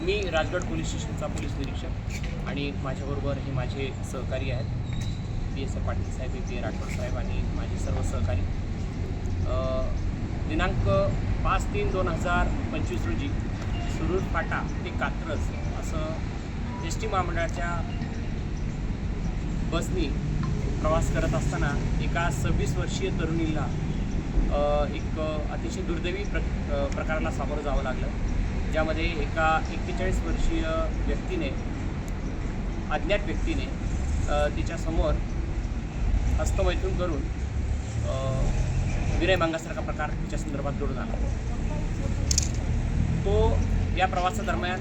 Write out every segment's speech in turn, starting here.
मी Rajgad police स्टेशनचा police निरीक्षक आणि माझ्याबरोबर हे माझे सहकारी आहेत. पी एस आय पाटील साहेब ए पी ए राठोड साहेब आणि माझे सर्व सहकारी. दिनांक पाच तीन दोन हजार पंचवीस रोजी सुरूर फाटा ते कात्रज असं एस टी महामंडळाच्या बसनी प्रवास करत असताना एका सव्वीस वर्षीय तरुणीला एक अतिशय दुर्दैवी प्र प्रकाराला सामोरं जावं लागलं. ज्यामध्ये एका एक्केचाळीस वर्षीय व्यक्तीने अज्ञात व्यक्तीने तिच्यासमोर हस्तमैथून करून विनय मांगासारखा प्रकार तिच्या संदर्भात घडून आला. तो या प्रवासादरम्यान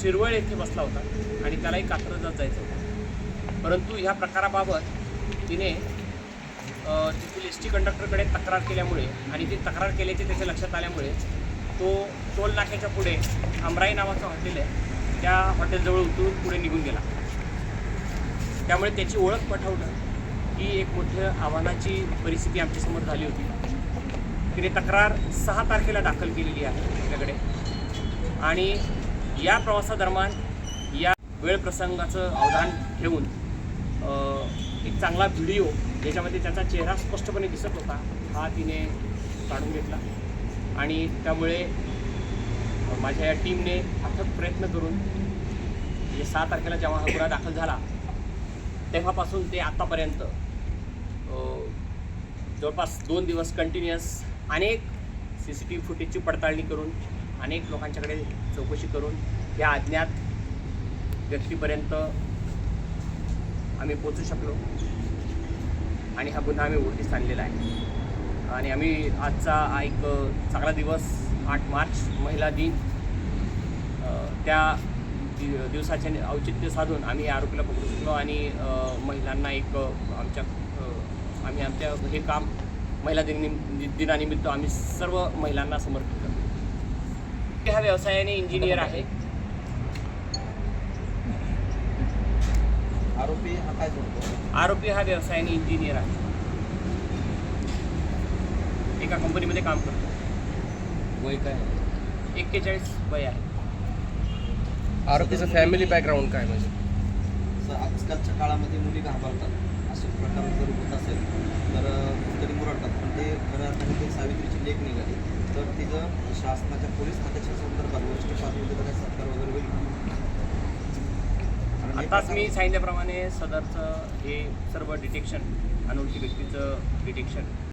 शिरवळ येथे बसला होता आणि त्यालाही कात्रजात जायचं होतं. परंतु ह्या प्रकाराबाबत तिने अ, तेथील एस टी कंडक्टरकडे तक्रार केल्यामुळे आणि ती तक्रार केल्याचे त्याच्या लक्षात आल्यामुळे तो टोल नाक्याच्या पुढे अमराई नावाचं हॉटेल आहे. त्या हॉटेलजवळ उतरून पुढे निघून गेला. त्यामुळे त्याची ओळख पटवणं ही एक मोठ्या आव्हानाची परिस्थिती आमच्यासमोर झाली होती. तिने तक्रार सहा तारखेला दाखल केलेली आहे आपल्याकडे. आणि या प्रवासादरम्यान या वेळ प्रसंगाचं अवधान ठेवून एक चांगला व्हिडिओ ज्याच्यामध्ये त्याचा चेहरा स्पष्टपणे दिसत होता हा तिने काढून घेतला. आणि त्यामुळे माझ्या या टीमने अथक प्रयत्न करून म्हणजे सहा तारखेला जेव्हा हा गुन्हा दाखल झाला तेव्हापासून ते आत्तापर्यंत जवळपास दोन दिवस कंटिन्युअस अनेक सी सी टी व्ही फुटेजची पडताळणी करून अनेक लोकांच्याकडे चौकशी करून या अज्ञात व्यक्तीपर्यंत आम्ही पोचू शकलो. आणि हा गुन्हा आम्ही उघडकीस आणलेला आहे. आणि आम्ही आजचा हा एक चांगला दिवस आठ मार्च महिला दिन त्या दि- दिवसाचे औचित्य साधून आम्ही आरोपीला पकडू शकलो आणि महिलांना एक आमच्या आम्ही आमच्या हे काम महिला दिन दिनानिमित्त आम्ही सर्व महिलांना समर्पित करतो. ह्या व्यवसायाने इंजिनियर आहे. आरोपी हा काय आरोपी हा व्यवसायाने इंजिनियर आहे. एका कंपनीमध्ये काम करतो. वय काय? एक्केचाळीस वय आहे. आरोपीचं फॅमिली बॅकग्राऊंड काय म्हणजे? असं आजकालच्या काळामध्ये मुली घाबरतात. असे प्रकार जर होत असेल तर तरी मुरडतात. पण ते खऱ्या अर्थाने ते सावित्रीची लेख निघाली. तर तिचं शासनाच्या पोलीस खात्याच्या संदर्भात वरिष्ठ पातळीवर काही सत्कार वगैरे होईल आताच मी सांगितल्याप्रमाणे सदरचं हे सर्व डिटेक्शन अनोळखी व्यक्तीचं डिटेक्शन